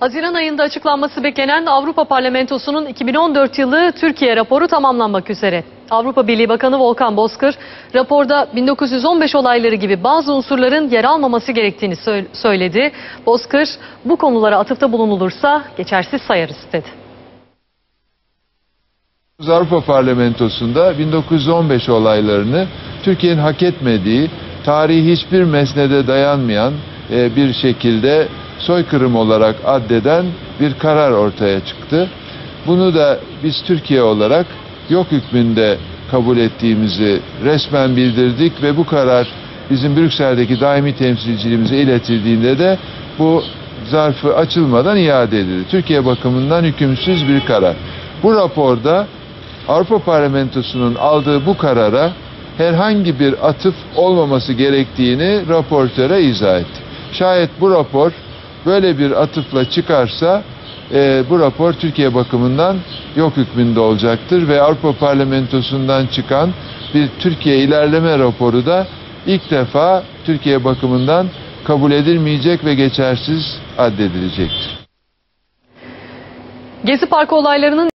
Haziran ayında açıklanması beklenen Avrupa Parlamentosu'nun 2014 yılı Türkiye raporu tamamlanmak üzere. Avrupa Birliği Bakanı Volkan Bozkır, raporda 1915 olayları gibi bazı unsurların yer almaması gerektiğini sö- söyledi. Bozkır, bu konulara atıfta bulunulursa geçersiz sayarız dedi. Avrupa Parlamentosu'nda 1915 olaylarını Türkiye'nin hak etmediği, tarihi hiçbir mesnede dayanmayan e, bir şekilde soykırım olarak addeden bir karar ortaya çıktı. Bunu da biz Türkiye olarak yok hükmünde kabul ettiğimizi resmen bildirdik ve bu karar bizim Brüksel'deki daimi temsilciliğimize iletildiğinde de bu zarfı açılmadan iade edildi. Türkiye bakımından hükümsüz bir karar. Bu raporda Avrupa Parlamentosu'nun aldığı bu karara herhangi bir atıf olmaması gerektiğini raportöre izah etti. Şayet bu rapor böyle bir atıfla çıkarsa e, bu rapor Türkiye bakımından yok hükmünde olacaktır ve Avrupa Parlamentosu'ndan çıkan bir Türkiye ilerleme raporu da ilk defa Türkiye bakımından kabul edilmeyecek ve geçersiz addedilecektir. Gezi Parkı olaylarının